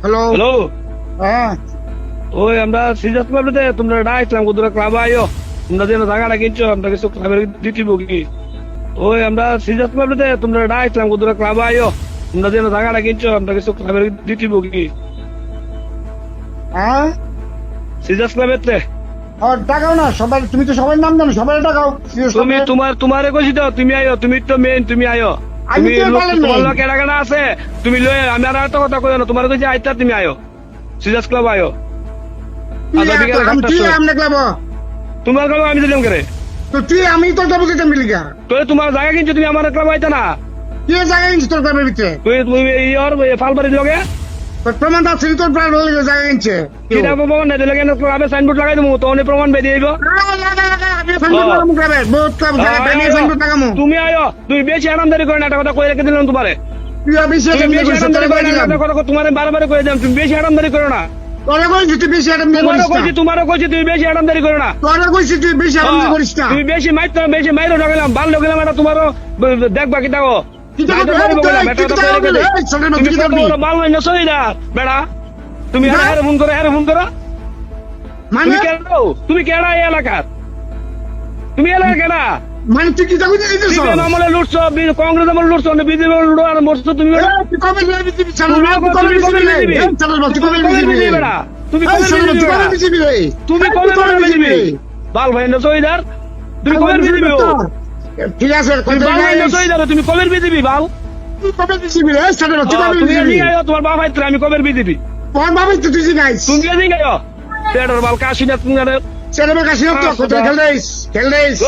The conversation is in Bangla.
হ্যালো হ্যালো হ্যাঁ। ওই আমরা সিজাস ক্লাবে তোমরা ডাকলাম কোথাও ক্লাব আইও। তোমরা যেন জায়গাটা কিনছো আমরা কিছু ক্লাবের দিতে কি? ওই আমরা সিজাস ক্লাবে তোমরা ডাকলাম কোথাও ক্লাব আইও। তোমরা যেন জায়গাটা কিনছো আমরা কিছু ক্লাবের দিতে কি? হ্যাঁ? সিজাস ক্লাবেতে আর টাকাও না সবাই তুমি তো সবার নাম জানো সবাই টাকাও তুমি তোমার তোমারে কইছি তো তুমি আইও তুমি তো মেইন তুমি আইও। আমি তুমি তো তোমার লোক আছে তুমি লয়ে আমি আর একটা কথা কইও না তোমার কইছি আইতা তুমি আইও সিজাস ক্লাব আইও আধা বিকেলে আমি ঘাটটা তুই শো। আমনে ক্লাব তোমার ক্লাব আমি দিলাম করে? তুই আমি তো যাব কেটে মিলি গা তো তোমার জায়গা কিনছো তুমি আমার ক্লাব আইতা না? কি জায়গা কিনছিস তোর ক্লাবের ভিতরে? তুই তুমি ইয়র ফালবাড়ির লগে প্রমাণ আছে তোর জায়গা কিনছে। কিনা প্রমাণ নাই দিলে কেন ক্লাবে সাইনবোর্ড লাগাই দেবো তো অনেক প্রমাণ বেরিয়ে দিব তুমি আয়ো তুমি বেশি আরামদারি করে না একটা কথা কই রেখে দিলাম তোমারে। তুই তুমি বেশি আরামদারি তোমার বারবার করে দিলাম তুমি বেশি করো না। তুই তুই দেখবা কি দেখো তুই তুমি ফোন করো হারে ফোন করো। মানে? তুমি কেডা এলাকার? তুমি এলাকা কেডা মানে তুই কি আমলে লুটছো কংগ্রেস আমলে লুটছো বিজেপি আমলে লুটো আর মরছো তুমি কবে না কবে- না কবে কবে কবে বাল ভাই না তুমি কবে ঠিক আছে তুমি কবে বাল? কবে রে? না তুমি তোমার আইত্রে, আমি কবে দিবি তোর বাবা তো তুই গাইস তুমি। বাল না তুমি আরে ছেলে মেয়ে কাছে তো কোথায় খেল দেইস